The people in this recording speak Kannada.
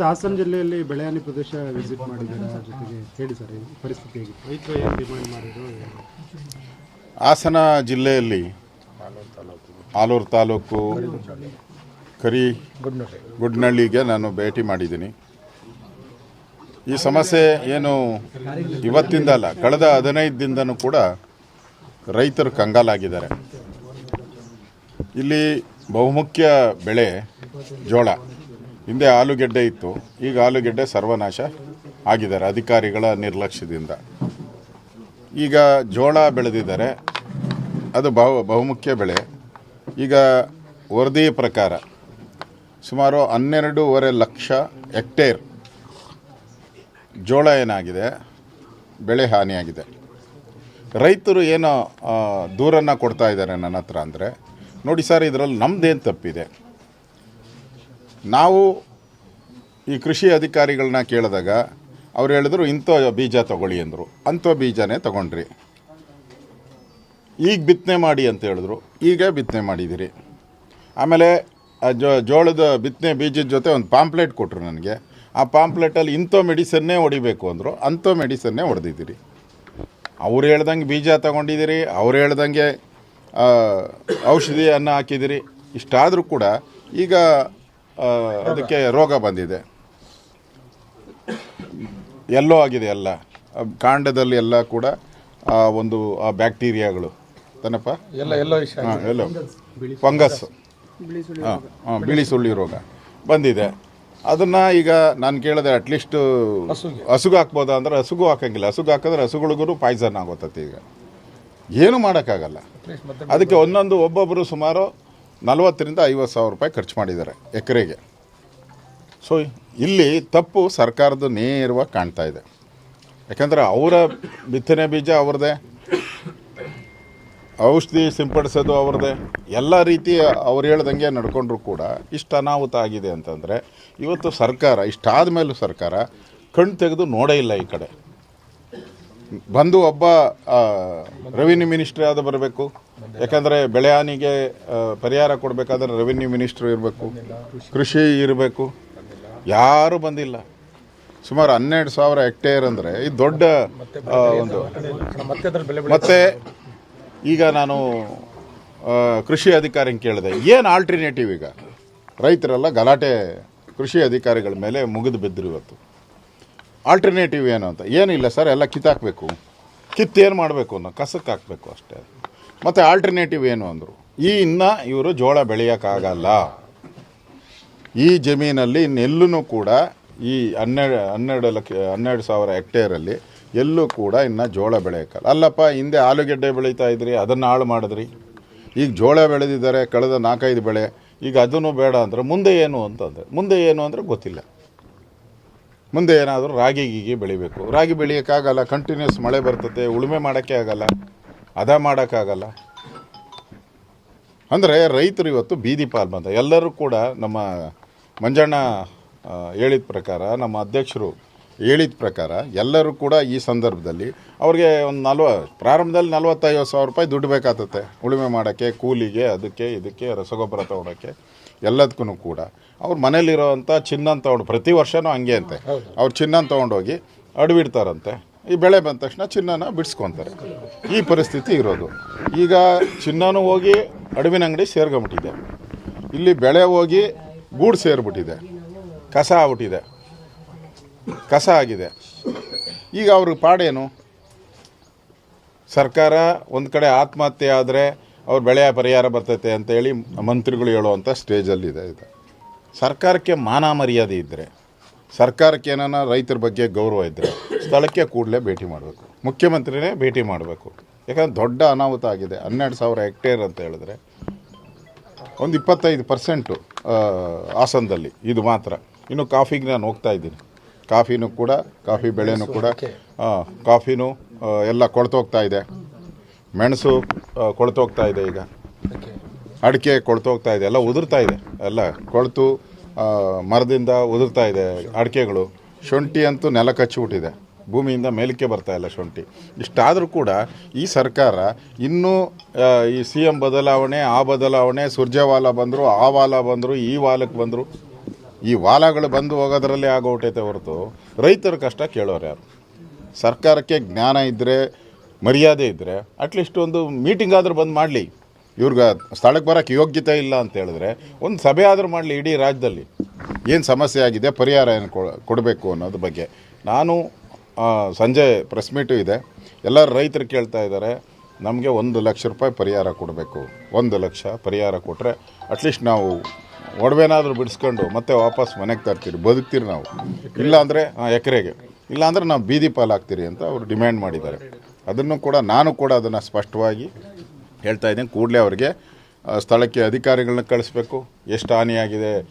ಮತ್ತು ಹಾಸನ ಜಿಲ್ಲೆಯಲ್ಲಿ ಬೆಳೆಹಾನಿ ಪ್ರದೇಶ ವಿಸಿಟ್ ಮಾಡಿದ್ದೀರಾ ಜೊತೆಗೆ ಹೇಳಿ ಸರ್ ಪರಿಸ್ಥಿತಿ ಹೇಗಿತ್ತು? ರೈತರು ಏನು ಡಿಮಾಂಡ್ ಮಾಡಿದ್ರು? ಹಾಸನ ಜಿಲ್ಲೆಯಲ್ಲಿ ಆಲೂರು ತಾಲೂಕು, ಕರಿ, ಗುಡ್ನಳ್ಳಿಗೆ ನಾನು ಭೇಟಿ ಮಾಡಿದ್ದೀನಿ. ಈ ಸಮಸ್ಯೆ ಏನು ಇವತ್ತಿಂದ ಅಲ್ಲ, ಕಳೆದ ಹದಿನೈದು ದಿನದೂ ಕೂಡ ರೈತರು ಕಂಗಾಲಾಗಿದ್ದಾರೆ. ಇಲ್ಲಿ ಬಹುಮುಖ್ಯ ಬೆಳೆ ಜೋಳ. ಹಿಂದೆ ಆಲೂಗೆಡ್ಡೆ ಇತ್ತು. ಈಗ ಆಲೂಗೆಡ್ಡೆ ಸರ್ವನಾಶ ಆಗಿದ್ದಾರೆ ಅಧಿಕಾರಿಗಳ ನಿರ್ಲಕ್ಷ್ಯದಿಂದ. ಈಗ ಜೋಳ ಬೆಳೆದಿದ್ದಾರೆ. ಅದು ಬಹು, ಬಹುಮುಖ್ಯ ಬೆಳೆ. ಈಗ ವರದಿ ಪ್ರಕಾರ ಸುಮಾರು ಹನ್ನೆರಡೂವರೆ ಲಕ್ಷ ಹೆಕ್ಟೇರ್ ಜೋಳ ಏನಾಗಿದೆ? ಬೆಳೆ ಹಾನಿಯಾಗಿದೆ. ರೈತರು ಏನೋ ದೂರನ್ನು ಕೊಡ್ತಾ ಇದ್ದಾರೆ ನನ್ನ ಹತ್ರ ಅಂದರೆ, ನೋಡಿ ಸರ್, ಇದರಲ್ಲಿ ನಮ್ಮದೇನು ತಪ್ಪಿದೆ? ನಾವು ಈ ಕೃಷಿ ಅಧಿಕಾರಿಗಳನ್ನ ಕೇಳಿದಾಗ ಅವ್ರು ಹೇಳಿದ್ರು, ಇಂಥ ಬೀಜ ತಗೊಳ್ಳಿ ಅಂದರು. ಅಂಥ ಬೀಜನೇ ತಗೊಂಡ್ರಿ. ಈಗ ಬಿತ್ತನೆ ಮಾಡಿ ಅಂತ ಹೇಳಿದ್ರು. ಈಗ ಬಿತ್ತನೆ ಮಾಡಿದ್ದೀರಿ. ಆಮೇಲೆ ಜೋಳದ ಬಿತ್ತನೆ ಬೀಜದ ಜೊತೆ ಒಂದು ಪಾಂಪ್ಲೆಟ್ ಕೊಟ್ಟರು ನನಗೆ. ಆ ಪಾಂಪ್ಲೆಟಲ್ಲಿ ಇಂಥ ಮೆಡಿಸನ್ನೇ ಹೊಡಿಬೇಕು ಅಂದರು. ಅಂಥ ಮೆಡಿಸನ್ನೇ ಹೊಡೆದಿದ್ದೀರಿ. ಅವ್ರು ಹೇಳ್ದಂಗೆ ಬೀಜ ತಗೊಂಡಿದ್ದೀರಿ. ಅವ್ರು ಹೇಳ್ದಂಗೆ ಔಷಧಿಯನ್ನು ಹಾಕಿದ್ದೀರಿ. ಇಷ್ಟಾದರೂ ಕೂಡ ಈಗ ಅದಕ್ಕೆ ರೋಗ ಬಂದಿದೆ. ಎಲ್ಲೋ ಆಗಿದೆ ಎಲ್ಲ. ಕಾಂಡದಲ್ಲಿ ಎಲ್ಲ ಕೂಡ ಆ ಒಂದು ಆ ಬ್ಯಾಕ್ಟೀರಿಯಾಗಳು. ತನಪ್ಪ? ಎಲ್ಲ ಎಲ್ಲ ಹಾಂ ಎಲ್ಲೋ. ಫಂಗಸ್ ಹಾಂ ಹಾಂ ಬಿಳಿ ಸುಳ್ಳಿ ರೋಗ ಬಂದಿದೆ. ಅದನ್ನು ಈಗ ನಾನು ಕೇಳಿದೆ ಅಟ್ಲೀಸ್ಟ್ ಹಸುಗೆ. ಹಸುಗು ಹಾಕ್ಬೋದಾ ಅಂದ್ರೆ ಹಸುಗು ಹಾಕಂಗಿಲ್ಲ. ಹಸುಗು ಹಾಕಿದ್ರೆ ಹಸುಗಳಿಗೂ ಪಾಯ್ಸನ್ ಆಗೋತತಿ ಈಗ. ಏನು ಮಾಡೋಕ್ಕಾಗಲ್ಲ. ಅದಕ್ಕೆ ಒಂದೊಂದು ಒಬ್ಬೊಬ್ಬರು ಸುಮಾರು ನಲವತ್ತರಿಂದ ಐವತ್ತು ಸಾವಿರ ರೂಪಾಯಿ ಖರ್ಚು ಮಾಡಿದ್ದಾರೆ ಎಕರೆಗೆ. ಸೊ ಇಲ್ಲಿ ತಪ್ಪು ಸರ್ಕಾರದ ನೇರವಾಗಿ ಕಾಣ್ತಾ ಇದೆ. ಯಾಕಂದರೆ ಅವರ ಬಿತ್ತನೆ ಬೀಜ ಅವ್ರದ್ದೇ, ಔಷಧಿ ಸಿಂಪಡಿಸೋದು ಅವ್ರದ್ದೇ, ಎಲ್ಲ ರೀತಿ ಅವ್ರು ಹೇಳ್ದಂಗೆ ನಡ್ಕೊಂಡ್ರೂ ಕೂಡ ಇಷ್ಟು ಅನಾಹುತ ಆಗಿದೆ ಅಂತಂದರೆ, ಇವತ್ತು ಸರ್ಕಾರ ಇಷ್ಟಾದ ಮೇಲೂ ಸರ್ಕಾರ ಕಣ್ಣು ತೆಗೆದು ನೋಡೇ ಇಲ್ಲ ಈ ಕಡೆ. ಬಂದು ಒಬ್ಬ ರೆವಿನ್ಯೂ ಮಿನಿಸ್ಟ್ರಿ ಆದ ಬರಬೇಕು. ಯಾಕಂದರೆ ಬೆಳೆ ಹಾನಿಗೆ ಪರಿಹಾರ ಕೊಡಬೇಕಾದ್ರೆ ರೆವಿನ್ಯೂ ಮಿನಿಸ್ಟ್ರು ಇರಬೇಕು. ಕೃಷಿ ಇರಬೇಕು. ಯಾರೂ ಬಂದಿಲ್ಲ. ಸುಮಾರು ಹನ್ನೆರಡು ಸಾವಿರ ಹೆಕ್ಟೇರ್ ಅಂದರೆ ಇದು ದೊಡ್ಡ ಒಂದು ಮತ್ತೆ ಈಗ ನಾನು ಕೃಷಿ ಅಧಿಕಾರಿ ಕೇಳಿದೆ. ಏನು ಆಲ್ಟರ್ನೇಟಿವ್ ಈಗ? ರೈತರೆಲ್ಲ ಗಲಾಟೆ ಕೃಷಿ ಅಧಿಕಾರಿಗಳ ಮೇಲೆ ಮುಗಿದು ಬಿದ್ದರು ಇವತ್ತು. ಆಲ್ಟರ್ನೇಟಿವ್ ಏನು ಅಂತ? ಏನಿಲ್ಲ ಸರ್, ಎಲ್ಲ ಕಿತ್ತಾಕಬೇಕು. ಕಿತ್ತೇನು ಮಾಡಬೇಕು ಅನ್ನೋ ಕಸಕ್ಕೆ ಹಾಕಬೇಕು ಅಷ್ಟೇ. ಮತ್ತು ಆಲ್ಟರ್ನೇಟಿವ್ ಏನು ಅಂದರು? ಈ ಇನ್ನು ಇವರು ಜೋಳ ಬೆಳೆಯೋಕ್ಕಾಗಲ್ಲ. ಈ ಜಮೀನಲ್ಲಿ ಇನ್ನೆಲ್ಲೂ ಕೂಡ ಈ ಹನ್ನೆರಡು ಹನ್ನೆರಡು ಲಕ್ಷ, ಹನ್ನೆರಡು ಸಾವಿರ ಹೆಕ್ಟೇರಲ್ಲಿ ಎಲ್ಲೂ ಕೂಡ ಇನ್ನು ಜೋಳ ಬೆಳೆಯೋಕ್ಕಲ್ಲ. ಅಲ್ಲಪ್ಪ, ಹಿಂದೆ ಆಲೂಗೆಡ್ಡೆ ಬೆಳೀತಾ ಇದ್ರಿ, ಅದನ್ನು ಹಾಳು ಮಾಡಿದ್ರಿ. ಈಗ ಜೋಳ ಬೆಳೆದಿದ್ದಾರೆ, ಕಳೆದ ನಾಲ್ಕೈದು ಬೆಳೆ. ಈಗ ಅದನ್ನು ಬೇಡ ಅಂದರೆ ಮುಂದೆ ಏನು ಅಂತಂದರೆ ಮುಂದೆ ಏನು ಅಂದರೆ ಗೊತ್ತಿಲ್ಲ. ಮುಂದೆ ಏನಾದರೂ ರಾಗಿ ಗೀಗಿ ಬೆಳಿಬೇಕು. ರಾಗಿ ಬೆಳೆಯೋಕ್ಕಾಗಲ್ಲ ಕಂಟಿನ್ಯೂಸ್ ಮಳೆ ಬರ್ತದೆ ಉಳುಮೆ ಮಾಡೋಕ್ಕೆ ಆಗಲ್ಲ ಅದ ಮಾಡೋಕ್ಕಾಗಲ್ಲ. ಅಂದರೆ ರೈತರು ಇವತ್ತು ಬೀದಿ ಪಾಲ್ ಬಂದ. ಎಲ್ಲರೂ ಕೂಡ ನಮ್ಮ ಮಂಜಣ್ಣ ಹೇಳಿದ ಪ್ರಕಾರ ನಮ್ಮ ಅಧ್ಯಕ್ಷರು ಹೇಳಿದ ಪ್ರಕಾರ ಎಲ್ಲರೂ ಕೂಡ ಈ ಸಂದರ್ಭದಲ್ಲಿ ಅವ್ರಿಗೆ ಒಂದು ನಲ್ವ ಪ್ರಾರಂಭದಲ್ಲಿ ನಲ್ವತ್ತೈವತ್ತು ಸಾವಿರ ರೂಪಾಯಿ ದುಡ್ಡು ಬೇಕಾಗ್ತತೆ ಉಳುಮೆ ಮಾಡೋಕ್ಕೆ ಕೂಲಿಗೆ ಅದಕ್ಕೆ ಇದಕ್ಕೆ ರಸಗೊಬ್ಬರ ತೊಗೊಳಕ್ಕೆ ಎಲ್ಲದಕ್ಕೂ ಕೂಡ. ಅವ್ರ ಮನೇಲಿರೋವಂಥ ಚಿನ್ನ ತೊಗೊಂಡು ಪ್ರತಿ ವರ್ಷವೂ ಹಂಗೆ ಅಂತೆ. ಅವ್ರು ಚಿನ್ನ ತೊಗೊಂಡೋಗಿ ಅಡವಿಡ್ತಾರಂತೆ ಈ ಬೆಳೆ ಬಂದ ತಕ್ಷಣ ಚಿನ್ನನ ಬಿಡಿಸ್ಕೊತಾರೆ. ಈ ಪರಿಸ್ಥಿತಿ ಇರೋದು. ಈಗ ಚಿನ್ನನೂ ಹೋಗಿ ಅಡವಿನ ಅಂಗಡಿ ಸೇರ್ಕೊಂಬಿಟ್ಟಿದೆ. ಇಲ್ಲಿ ಬೆಳೆ ಹೋಗಿ ಗೂಡು ಸೇರಿಬಿಟ್ಟಿದೆ. ಕಸ ಆಗ್ಬಿಟ್ಟಿದೆ. ಕಸ ಆಗಿದೆ. ಈಗ ಅವ್ರ ಪಾಡೇನು? ಸರ್ಕಾರ ಒಂದು ಕಡೆ ಆತ್ಮಹತ್ಯೆ ಆದರೆ ಅವ್ರು ಬೆಳೆಯ ಪರಿಹಾರ ಬರ್ತೈತೆ ಅಂತೇಳಿ ಮಂತ್ರಿಗಳು ಹೇಳುವಂಥ ಸ್ಟೇಜಲ್ಲಿದೆ ಇದು. ಸರ್ಕಾರಕ್ಕೆ ಮಾನ ಮರ್ಯಾದೆ ಇದ್ದರೆ ಸರ್ಕಾರಕ್ಕೆ ಏನಾನ ರೈತರ ಬಗ್ಗೆ ಗೌರವ ಇದ್ದರೆ ಸ್ಥಳಕ್ಕೆ ಕೂಡಲೇ ಭೇಟಿ ಮಾಡಬೇಕು. ಮುಖ್ಯಮಂತ್ರಿನೇ ಭೇಟಿ ಮಾಡಬೇಕು. ಯಾಕಂದ್ರೆ ದೊಡ್ಡ ಅನಾಹುತ ಆಗಿದೆ. ಹನ್ನೆರಡು ಸಾವಿರ ಹೆಕ್ಟೇರ್ ಅಂತ ಹೇಳಿದ್ರೆ ಒಂದು ಇಪ್ಪತ್ತೈದು ಪರ್ಸೆಂಟು ಹಾಸನದಲ್ಲಿ. ಇದು ಮಾತ್ರ. ಇನ್ನು ಕಾಫಿಗೆ ನಾನು ಹೋಗ್ತಾ ಇದ್ದೀನಿ. ಕಾಫಿನೂ ಕೂಡ ಕಾಫಿ ಬೆಳೆನೂ ಕೂಡ ಕಾಫಿನೂ ಎಲ್ಲ ಕೊಳ್ತೋಗ್ತಾ ಇದೆ. ಮೆಣಸು ಕೊಳ್ತೋಗ್ತಾ ಇದೆ ಈಗ. ಅಡಿಕೆ ಕೊಳ್ತೋಗ್ತಾ ಇದೆ ಎಲ್ಲ ಉದುರ್ತಾ ಇದೆ ಎಲ್ಲ ಕೊಳ್ತು ಮರದಿಂದ ಉದುರ್ತಾ ಇದೆ ಅಡಿಕೆಗಳು. ಶುಂಠಿ ಅಂತೂ ನೆಲ ಕಚ್ಚಿಬಿಟ್ಟಿದೆ. ಭೂಮಿಯಿಂದ ಮೇಲಕ್ಕೆ ಬರ್ತಾ ಇಲ್ಲ ಶುಂಠಿ. ಇಷ್ಟಾದರೂ ಕೂಡ ಈ ಸರ್ಕಾರ ಇನ್ನೂ ಈ ಸಿ ಎಂ ಬದಲಾವಣೆ ಆ ಬದಲಾವಣೆ ಸುರ್ಜೆವಾಲ ಬಂದರು ಆ ವಾಲ ಬಂದರು ಈ ವಾಲಕ್ಕೆ ಬಂದರು ಈ ವಾಲಾಗಳು ಬಂದು ಹೋಗೋದ್ರಲ್ಲೇ ಆಗೋಟೈತೆ ಹೊರತು ರೈತರ ಕಷ್ಟ ಕೇಳೋರು ಯಾರು? ಸರ್ಕಾರಕ್ಕೆ ಜ್ಞಾನ ಇದ್ದರೆ ಮರ್ಯಾದೆ ಇದ್ದರೆ ಅಟ್ಲೀಸ್ಟ್ ಒಂದು ಮೀಟಿಂಗ್ ಆದರೂ ಬಂದು ಮಾಡಲಿ. ಇವ್ರಿಗೆ ಸ್ಥಳಕ್ಕೆ ಬರೋಕ್ಕೆ ಯೋಗ್ಯತೆ ಇಲ್ಲ ಅಂತ ಹೇಳಿದ್ರೆ ಒಂದು ಸಭೆ ಆದರೂ ಮಾಡಲಿ ಇಡೀ ರಾಜ್ಯದಲ್ಲಿ. ಏನು ಸಮಸ್ಯೆ ಆಗಿದೆ, ಪರಿಹಾರ ಏನು ಕೊಡಬೇಕು ಅನ್ನೋದ್ರ ಬಗ್ಗೆ. ನಾನು ಸಂಜೆ ಪ್ರೆಸ್ ಮೀಟು ಇದೆ. ಎಲ್ಲರೂ ರೈತರು ಕೇಳ್ತಾ ಇದ್ದಾರೆ ನಮಗೆ ಒಂದು ಲಕ್ಷ ರೂಪಾಯಿ ಪರಿಹಾರ ಕೊಡಬೇಕು. ಒಂದು ಲಕ್ಷ ಪರಿಹಾರ ಕೊಟ್ಟರೆ ಅಟ್ಲೀಸ್ಟ್ ನಾವು ಒಡವೆನಾದರೂ ಬಿಡಿಸ್ಕೊಂಡು ಮತ್ತೆ ವಾಪಸ್ ಮನೆಗೆ ತರ್ತೀರಿ, ಬದುಕ್ತೀರಿ ನಾವು. ಇಲ್ಲಾಂದರೆ ಎಕರೆಗೆ. ಇಲ್ಲಾಂದರೆ ನಾವು ಬೀದಿ ಪಾಲಾಗ್ತೀರಿ ಅಂತ ಅವರು ಡಿಮ್ಯಾಂಡ್ ಮಾಡಿದ್ದಾರೆ. ಅದನ್ನು ಕೂಡ ನಾನು ಕೂಡ ಅದನ್ನು ಸ್ಪಷ್ಟವಾಗಿ ಹೇಳ್ತಾ ಇದ್ದೀನಿ. ಕೂಡಲೇ ಅವರಿಗೆ ಸ್ಥಳಕ್ಕೆ ಅಧಿಕಾರಿಗಳನ್ನ ಕಳಿಸ್ಬೇಕು. ಎಷ್ಟು ಹಾನಿಯಾಗಿದೆ